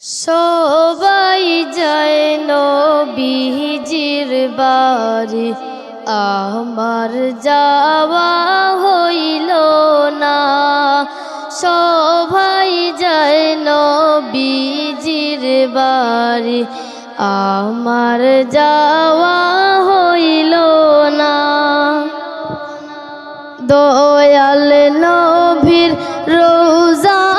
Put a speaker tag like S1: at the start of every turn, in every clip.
S1: সবাই যায় নবীজির বাড়ি। আমার যাওয়া হইল না। সবাই যায় নবীজির বাড়ি। আমার যাওয়া হইল না। দয়াল নভীর রোজা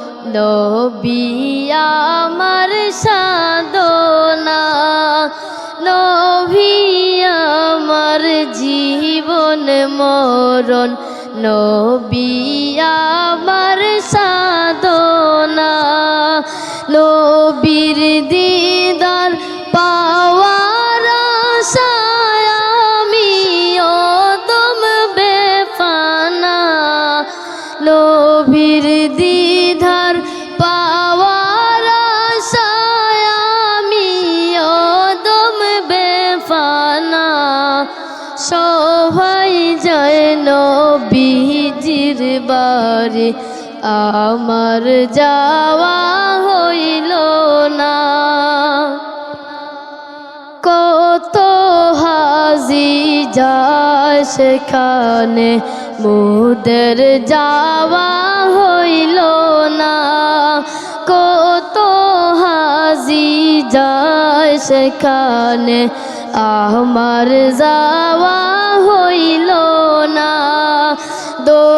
S1: নবী আমার সাধনা, নবী আমার জীবন মরণ, নবী আমার সাধনা, নবীর দিদার পাওয়ার আশায় আমি অদম বেফানা, নবীর দিদার বাড়ি আমার যাওয়া হইল না। কত হাজি যায় সেখানে, মুদের যাওয়া হইল না। কত হাজি যায় সেখানে, আমার যাওয়া হইল না। দয়াল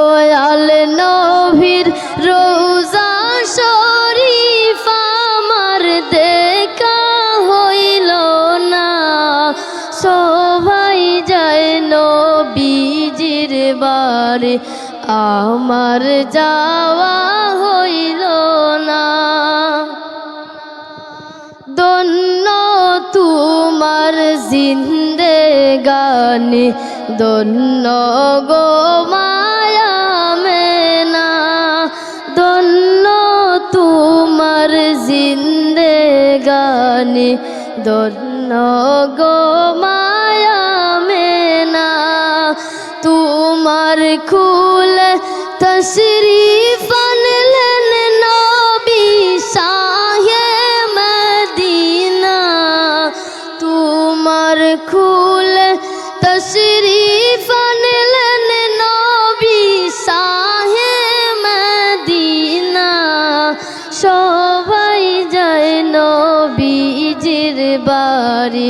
S1: বাড়ি আমার যাওয়া হইল না। দন্য তোমার জিন্দে গানে দন্য গো মায়া মেনা। দন্য তোমার জিন্দে গানে দন্য গো মায়া খুল তশরিফ আনলেন নবী শাহে মদিনা তোমার খুল তশরিফ আনলেন নবী শাহে মদিনা সবাই যায় নবীজির বাড়ি